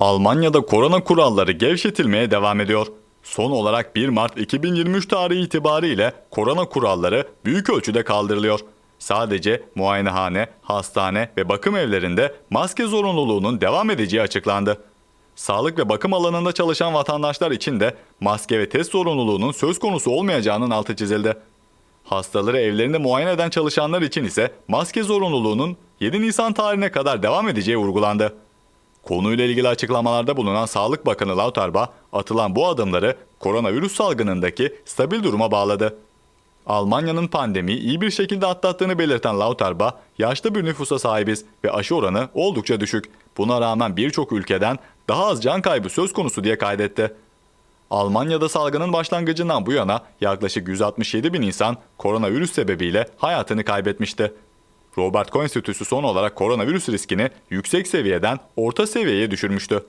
Almanya'da korona kuralları gevşetilmeye devam ediyor. Son olarak 1 Mart 2023 tarihi itibariyle korona kuralları büyük ölçüde kaldırılıyor. Sadece muayenehane, hastane ve bakım evlerinde maske zorunluluğunun devam edeceği açıklandı. Sağlık ve bakım alanında çalışan vatandaşlar için de maske ve test zorunluluğunun söz konusu olmayacağının altı çizildi. Hastaları evlerinde muayene eden çalışanlar için ise maske zorunluluğunun 7 Nisan tarihine kadar devam edeceği vurgulandı. Konuyla ilgili açıklamalarda bulunan Sağlık Bakanı Lauterbach atılan bu adımları koronavirüs salgınındaki stabil duruma bağladı. Almanya'nın pandemiyi iyi bir şekilde atlattığını belirten Lauterbach, yaşlı bir nüfusa sahibiz ve aşı oranı oldukça düşük. Buna rağmen birçok ülkeden daha az can kaybı söz konusu diye kaydetti. Almanya'da salgının başlangıcından bu yana yaklaşık 167 bin insan koronavirüs sebebiyle hayatını kaybetmişti. Robert Koch Enstitüsü son olarak koronavirüs riskini yüksek seviyeden orta seviyeye düşürmüştü.